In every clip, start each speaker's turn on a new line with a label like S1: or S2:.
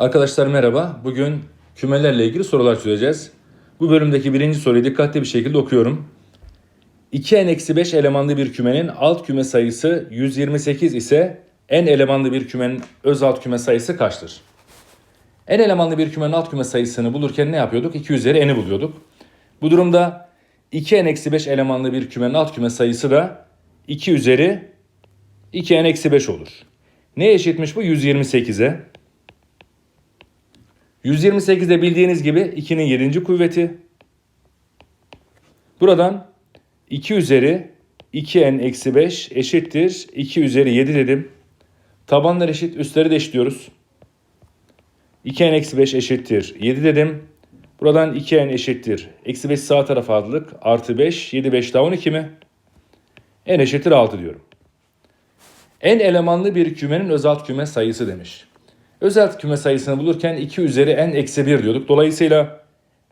S1: Arkadaşlar merhaba. Bugün kümelerle ilgili sorular çözeceğiz. Bu bölümdeki birinci soruyu dikkatli bir şekilde okuyorum. 2n-5 elemanlı bir kümenin alt küme sayısı 128 ise n elemanlı bir kümenin öz alt küme sayısı kaçtır? n elemanlı bir kümenin alt küme sayısını bulurken ne yapıyorduk? 2 üzeri n'i buluyorduk. Bu durumda 2n-5 elemanlı bir kümenin alt küme sayısı da 2 üzeri 2n-5 olur. Ne eşitmiş bu? 128'e. 128'de bildiğiniz gibi 2'nin 7. kuvveti. Buradan 2 üzeri 2n eksi 5 eşittir. 2 üzeri 7 dedim. Tabanlar eşit, üstleri de eşitliyoruz. 2n eksi 5 eşittir 7 dedim. Buradan 2n eşittir. Eksi 5 sağ tarafa aldık. Artı 5. 7 5 daha 12 mi? n eşittir 6 diyorum. n elemanlı bir kümenin özalt küme sayısı demiş. Özelt küme sayısını bulurken 2 üzeri n eksi 1 diyorduk. Dolayısıyla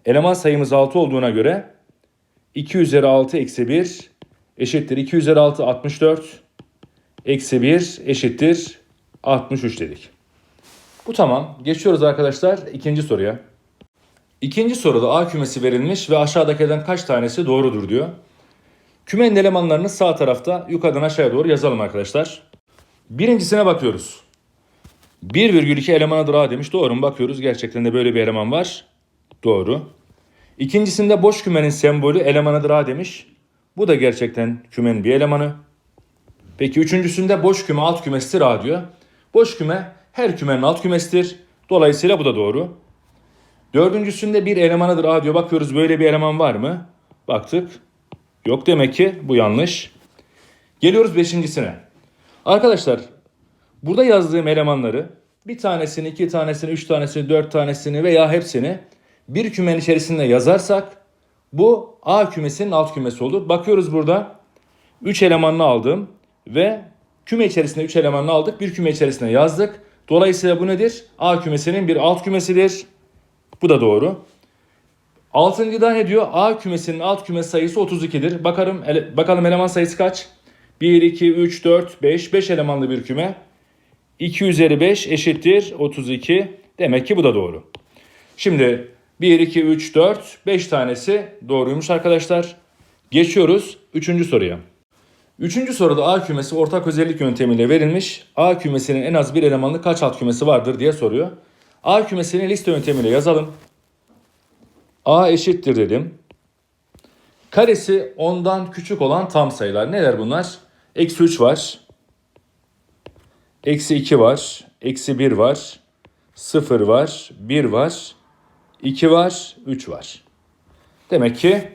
S1: eleman sayımız 6 olduğuna göre 2 üzeri 6 eksi 1 eşittir. 2 üzeri 6 64 eksi 1 eşittir 63 dedik. Bu tamam. Geçiyoruz arkadaşlar ikinci soruya. İkinci soruda A kümesi verilmiş ve aşağıdakilerden kaç tanesi doğrudur diyor. Kümenin elemanlarını sağ tarafta yukarıdan aşağıya doğru yazalım arkadaşlar. Birincisine bakıyoruz. 1,2 elemanıdır A demiş. Doğru mu? Bakıyoruz. Gerçekten de böyle bir eleman var. Doğru. İkincisinde boş kümenin sembolü elemanıdır A demiş. Bu da gerçekten kümenin bir elemanı. Peki üçüncüsünde boş küme alt kümesidir A diyor. Boş küme her kümenin alt kümesidir. Dolayısıyla bu da doğru. Dördüncüsünde bir elemanıdır A diyor. Bakıyoruz böyle bir eleman var mı? Baktık. Yok demek ki bu yanlış. Geliyoruz beşincisine. Arkadaşlar burada yazdığım elemanları bir tanesini, iki tanesini, üç tanesini, dört tanesini veya hepsini bir kümenin içerisinde yazarsak bu A kümesinin alt kümesi olur. Bakıyoruz burada 3 elemanını aldım ve küme içerisinde 3 elemanını aldık. Bir küme içerisine yazdık. Dolayısıyla bu nedir? A kümesinin bir alt kümesidir. Bu da doğru. Altıncıda ne diyor? A kümesinin alt küme sayısı 32'dir. Bakalım, ele, bakalım eleman sayısı kaç? 1, 2, 3, 4, 5. 5 elemanlı bir küme. 2 üzeri 5 eşittir 32. Demek ki bu da doğru. Şimdi 1, 2, 3, 4, 5 tanesi doğruymuş arkadaşlar. Geçiyoruz 3. soruya. Üçüncü soruda A kümesi ortak özellik yöntemiyle verilmiş. A kümesinin en az bir elemanlı kaç alt kümesi vardır diye soruyor. A kümesini liste yöntemiyle yazalım. A eşittir dedim. Karesi 10'dan küçük olan tam sayılar. Neler bunlar? Eksi 3 var. Eksi 2 var. Eksi 1 var. 0 var. 1 var. 2 var. 3 var. Demek ki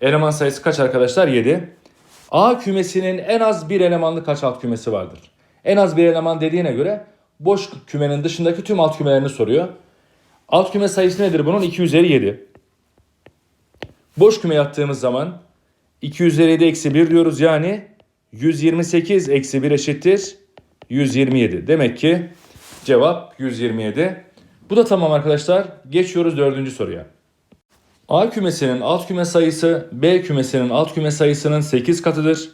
S1: eleman sayısı kaç arkadaşlar? 7. A kümesinin en az bir elemanlı kaç alt kümesi vardır? En az bir eleman dediğine göre boş kümenin dışındaki tüm alt kümelerini soruyor. Alt küme sayısı nedir bunun? 2 üzeri 7. Boş küme yattığımız zaman 2 üzeri 7 eksi 1 diyoruz. Yani 128 eksi 1 eşittir 127. Demek ki cevap 127. Bu da tamam arkadaşlar. Geçiyoruz dördüncü soruya. A kümesinin alt küme sayısı B kümesinin alt küme sayısının 8 katıdır.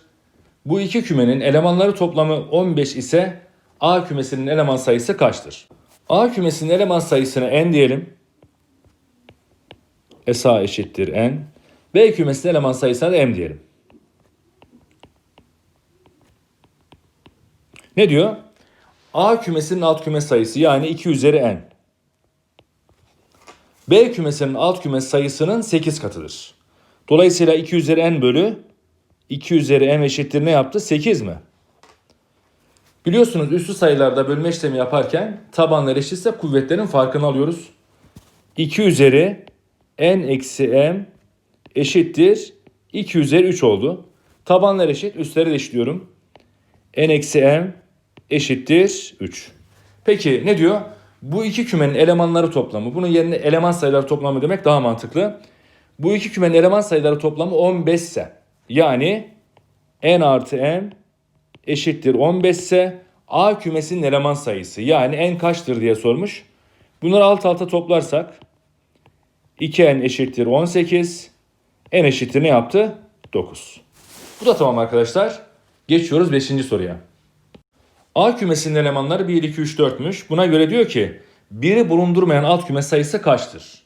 S1: Bu iki kümenin elemanları toplamı 15 ise A kümesinin eleman sayısı kaçtır? A kümesinin eleman sayısını n diyelim. SA eşittir n. B kümesinin eleman sayısına da m diyelim. Ne diyor? A kümesinin alt küme sayısı yani 2 üzeri n. B kümesinin alt küme sayısının 8 katıdır. Dolayısıyla 2 üzeri n bölü 2 üzeri m eşittir ne yaptı? 8 mi? Biliyorsunuz üstü sayılarda bölme işlemi yaparken tabanlar eşitse kuvvetlerin farkını alıyoruz. 2 üzeri n eksi m eşittir 2 üzeri 3 oldu. Tabanlar eşit, üstleri de eşitliyorum. n eksi m eşittir 3. Peki ne diyor? Bu iki kümenin elemanları toplamı. Bunun yerine eleman sayıları toplamı demek daha mantıklı. Bu iki kümenin eleman sayıları toplamı 15 ise yani n artı m eşittir 15 ise A kümesinin eleman sayısı yani n kaçtır diye sormuş. Bunları alt alta toplarsak 2n eşittir 18 n eşittir ne yaptı? 9. Bu da tamam arkadaşlar. Geçiyoruz 5. soruya. A kümesinin elemanları 1, 2, 3, 4'müş. Buna göre diyor ki biri bulundurmayan alt küme sayısı kaçtır?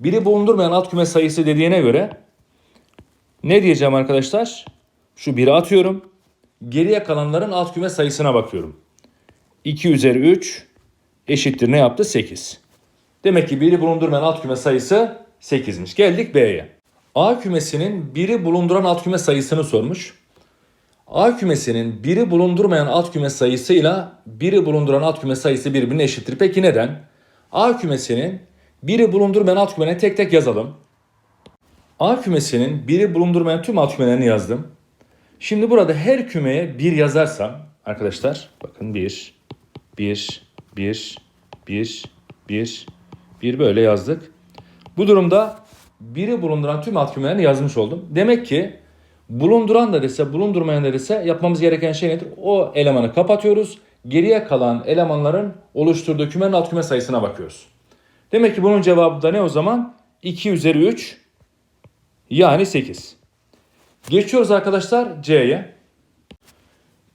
S1: Biri bulundurmayan alt küme sayısı dediğine göre ne diyeceğim arkadaşlar? Şu 1'i atıyorum. Geriye kalanların alt küme sayısına bakıyorum. 2 üzeri 3 eşittir ne yaptı? 8. Demek ki biri bulundurmayan alt küme sayısı 8'miş. Geldik B'ye. A kümesinin biri bulunduran alt küme sayısını sormuş. A kümesinin biri bulundurmayan alt küme sayısıyla biri bulunduran alt küme sayısı birbirine eşittir. Peki neden? A kümesinin biri bulundurmayan alt kümelerini tek tek yazalım. A kümesinin biri bulundurmayan tüm alt kümelerini yazdım. Şimdi burada her kümeye bir yazarsam arkadaşlar bakın bir, bir, bir, bir, bir, bir böyle yazdık. Bu durumda biri bulunduran tüm alt kümelerini yazmış oldum. Demek ki bulunduran da dese bulundurmayan da dese yapmamız gereken şey nedir? O elemanı kapatıyoruz. Geriye kalan elemanların oluşturduğu kümenin alt küme sayısına bakıyoruz. Demek ki bunun cevabı da ne o zaman? 2 üzeri 3 yani 8. Geçiyoruz arkadaşlar C'ye.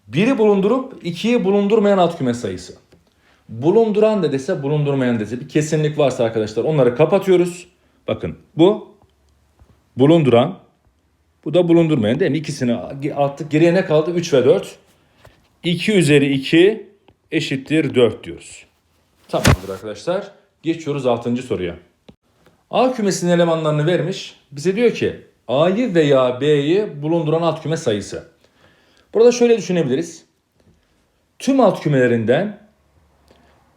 S1: Biri bulundurup ikiyi bulundurmayan alt küme sayısı. Bulunduran da dese bulundurmayan dese bir kesinlik varsa arkadaşlar onları kapatıyoruz. Bakın bu bulunduran bu da bulundurmayan değil mi? İkisini attık. Geriye ne kaldı? 3 ve 4. 2 üzeri 2 eşittir 4 diyoruz. Tamamdır arkadaşlar. Geçiyoruz 6. soruya. A kümesinin elemanlarını vermiş. Bize diyor ki A'yı veya B'yi bulunduran alt küme sayısı. Burada şöyle düşünebiliriz. Tüm alt kümelerinden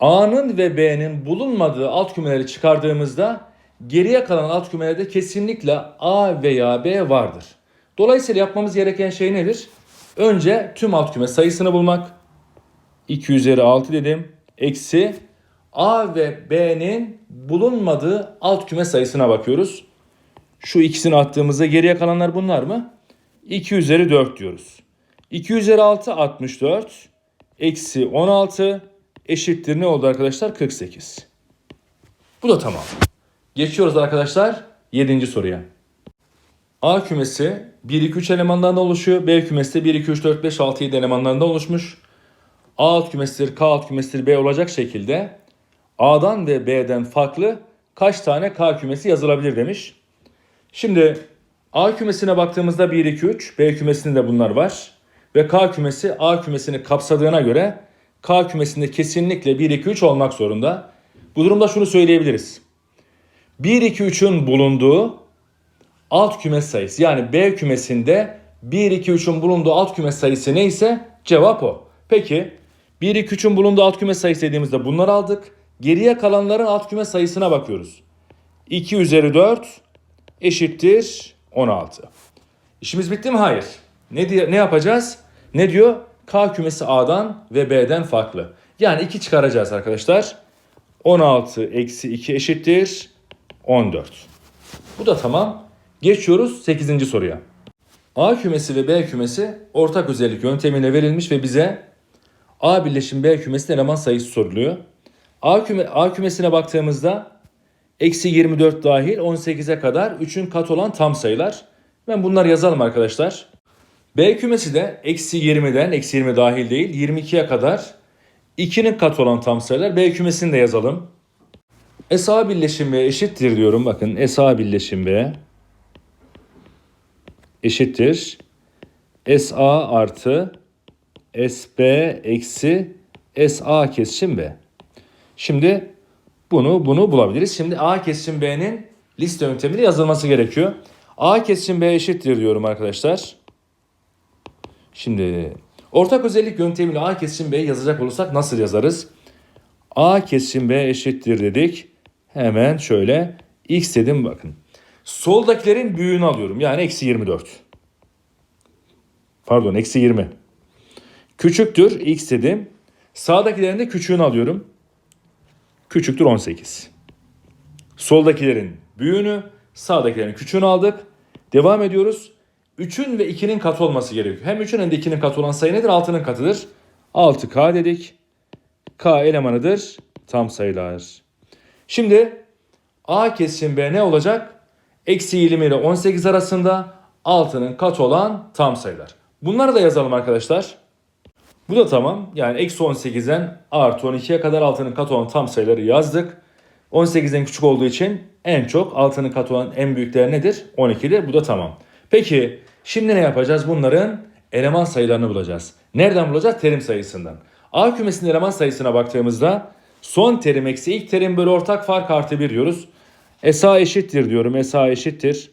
S1: A'nın ve B'nin bulunmadığı alt kümeleri çıkardığımızda geriye kalan alt kümelerde kesinlikle A veya B vardır. Dolayısıyla yapmamız gereken şey nedir? Önce tüm alt küme sayısını bulmak. 2 üzeri 6 dedim. Eksi A ve B'nin bulunmadığı alt küme sayısına bakıyoruz. Şu ikisini attığımızda geriye kalanlar bunlar mı? 2 üzeri 4 diyoruz. 2 üzeri 6 64. Eksi 16 eşittir ne oldu arkadaşlar? 48. Bu da tamam. Geçiyoruz arkadaşlar 7. soruya. A kümesi 1, 2, 3 elemanlardan oluşuyor. B kümesi de 1, 2, 3, 4, 5, 6, 7 elemanlarından oluşmuş. A alt kümesidir, K alt kümesidir, B olacak şekilde A'dan ve B'den farklı kaç tane K kümesi yazılabilir demiş. Şimdi A kümesine baktığımızda 1, 2, 3, B kümesinde de bunlar var. Ve K kümesi A kümesini kapsadığına göre K kümesinde kesinlikle 1, 2, 3 olmak zorunda. Bu durumda şunu söyleyebiliriz. 1, 2, 3'ün bulunduğu alt küme sayısı yani B kümesinde 1, 2, 3'ün bulunduğu alt küme sayısı neyse cevap o. Peki 1, 2, 3'ün bulunduğu alt küme sayısı dediğimizde bunları aldık. Geriye kalanların alt küme sayısına bakıyoruz. 2 üzeri 4 eşittir 16. İşimiz bitti mi? Hayır. Ne, diye, ne yapacağız? Ne diyor? K kümesi A'dan ve B'den farklı. Yani 2 çıkaracağız arkadaşlar. 16 eksi 2 eşittir 14. Bu da tamam. Geçiyoruz 8. soruya. A kümesi ve B kümesi ortak özellik yöntemiyle verilmiş ve bize A birleşim B kümesi eleman sayısı soruluyor. A, küme, A kümesine baktığımızda eksi 24 dahil 18'e kadar 3'ün kat olan tam sayılar. Ben bunları yazalım arkadaşlar. B kümesi de eksi 20'den eksi 20 dahil değil 22'ye kadar 2'nin kat olan tam sayılar. B kümesini de yazalım. SA birleşim B eşittir diyorum. Bakın SA birleşim B eşittir. SA artı SB eksi SA kesişim B. Şimdi bunu bunu bulabiliriz. Şimdi A kesişim B'nin liste yöntemiyle yazılması gerekiyor. A kesişim B eşittir diyorum arkadaşlar. Şimdi ortak özellik yöntemiyle A kesişim B'yi yazacak olursak nasıl yazarız? A kesişim B eşittir dedik. Hemen şöyle x dedim bakın. Soldakilerin büyüğünü alıyorum. Yani eksi 24. Pardon eksi 20. Küçüktür x dedim. Sağdakilerin de küçüğünü alıyorum. Küçüktür 18. Soldakilerin büyüğünü, sağdakilerin küçüğünü aldık. Devam ediyoruz. 3'ün ve 2'nin katı olması gerekiyor. Hem 3'ün hem de 2'nin katı olan sayı nedir? 6'nın katıdır. 6K dedik. K elemanıdır. Tam sayılar. Şimdi A kesişim B ne olacak? Eksi 20 ile 18 arasında 6'nın katı olan tam sayılar. Bunları da yazalım arkadaşlar. Bu da tamam. Yani eksi 18'den artı 12'ye kadar altının katı olan tam sayıları yazdık. 18'den küçük olduğu için en çok altının katı olan en büyükler nedir? 12'dir. Bu da tamam. Peki şimdi ne yapacağız? Bunların eleman sayılarını bulacağız. Nereden bulacağız? Terim sayısından. A kümesinin eleman sayısına baktığımızda son terim eksi ilk terim bölü ortak fark artı 1 diyoruz. SA eşittir diyorum. SA eşittir.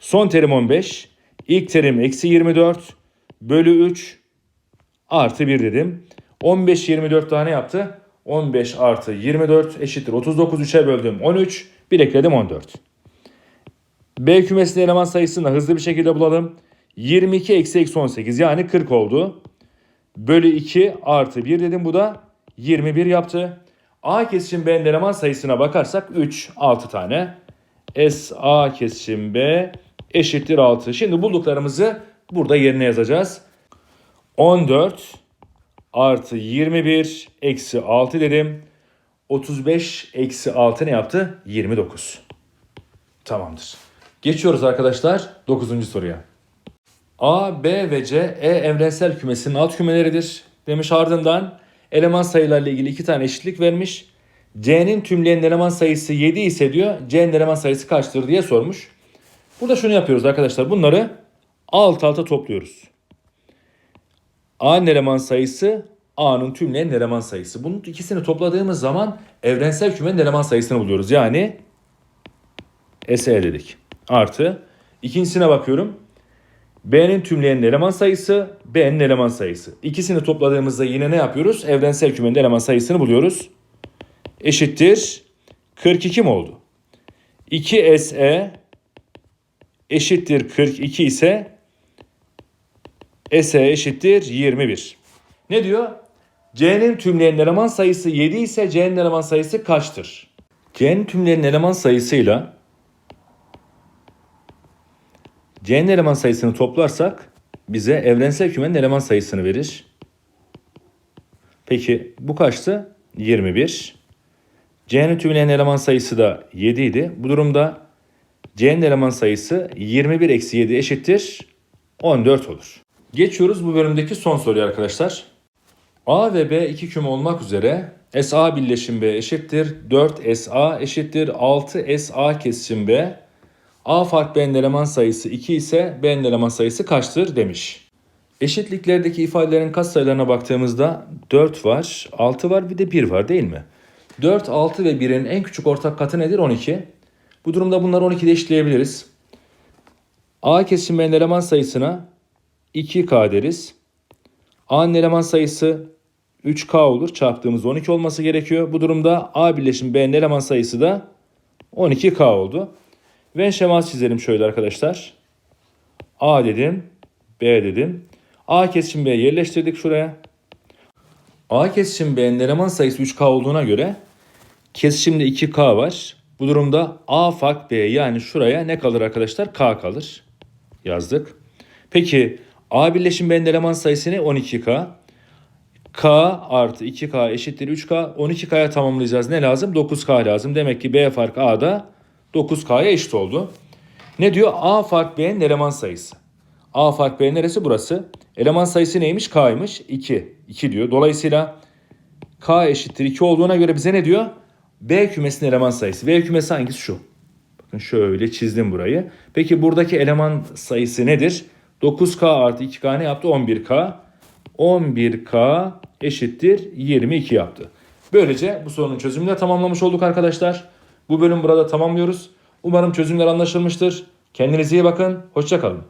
S1: Son terim 15. İlk terim eksi 24 bölü 3 artı 1 dedim. 15 24 tane yaptı. 15 artı 24 eşittir 39 3'e böldüm 13 bir ekledim 14. B kümesinin eleman sayısını hızlı bir şekilde bulalım. 22 eksi eksi 18 yani 40 oldu. Bölü 2 artı 1 dedim bu da 21 yaptı. A kesişim B'nin eleman sayısına bakarsak 3 6 tane. S A kesişim B eşittir 6. Şimdi bulduklarımızı burada yerine yazacağız. 14 artı 21 eksi 6 dedim. 35 eksi 6 ne yaptı? 29. Tamamdır. Geçiyoruz arkadaşlar 9. soruya. A, B ve C E evrensel kümesinin alt kümeleridir. Demiş ardından eleman sayılarla ilgili iki tane eşitlik vermiş. C'nin tümleyen eleman sayısı 7 ise diyor C'nin eleman sayısı kaçtır diye sormuş. Burada şunu yapıyoruz arkadaşlar. Bunları alt alta topluyoruz. A'nın eleman sayısı A'nın tümleyen eleman sayısı. Bunun ikisini topladığımız zaman evrensel kümenin eleman sayısını buluyoruz. Yani SE dedik. Artı ikincisine bakıyorum. B'nin tümleyen eleman sayısı, B'nin eleman sayısı. İkisini topladığımızda yine ne yapıyoruz? Evrensel kümenin eleman sayısını buluyoruz. Eşittir 42 mi oldu? 2 SE eşittir 42 ise SE eşittir 21. Ne diyor? C'nin tümleyen eleman sayısı 7 ise C'nin eleman sayısı kaçtır? C'nin tümleyen eleman sayısıyla C'nin eleman sayısını toplarsak bize evrensel kümenin eleman sayısını verir. Peki bu kaçtı? 21. C'nin tümleyen eleman sayısı da 7 idi. Bu durumda C'nin eleman sayısı 21 eksi 7 eşittir 14 olur. Geçiyoruz bu bölümdeki son soruya arkadaşlar. A ve B iki küme olmak üzere SA birleşim B eşittir 4 SA eşittir 6 SA kesişim B. A fark B'nin eleman sayısı 2 ise B'nin eleman sayısı kaçtır demiş. Eşitliklerdeki ifadelerin katsayılarına baktığımızda 4 var, 6 var bir de 1 var değil mi? 4, 6 ve 1'in en küçük ortak katı nedir? 12. Bu durumda bunları 12'de eşitleyebiliriz. A kesişim B'nin eleman sayısına 2K deriz. A'nın eleman sayısı 3K olur. Çarptığımız 12 olması gerekiyor. Bu durumda A birleşim B'nin eleman sayısı da 12K oldu. Venn şeması çizelim şöyle arkadaşlar. A dedim. B dedim. A kesişim B yerleştirdik şuraya. A kesişim B'nin eleman sayısı 3K olduğuna göre kesişimde 2K var. Bu durumda A fark B yani şuraya ne kalır arkadaşlar? K kalır. Yazdık. Peki A birleşim B'nin eleman sayısı ne? 12K. K artı 2K eşittir 3K. 12K'ya tamamlayacağız. Ne lazım? 9K lazım. Demek ki B fark A'da 9K'ya eşit oldu. Ne diyor? A fark B'nin eleman sayısı. A fark B neresi? Burası. Eleman sayısı neymiş? K'ymış. 2. 2 diyor. Dolayısıyla K eşittir 2 olduğuna göre bize ne diyor? B kümesinin eleman sayısı. B kümesi hangisi? Şu. Bakın şöyle çizdim burayı. Peki buradaki eleman sayısı nedir? 9K artı 2K ne yaptı? 11K. 11K eşittir 22 yaptı. Böylece bu sorunun çözümünü de tamamlamış olduk arkadaşlar. Bu bölüm burada tamamlıyoruz. Umarım çözümler anlaşılmıştır. Kendinize iyi bakın. Hoşçakalın.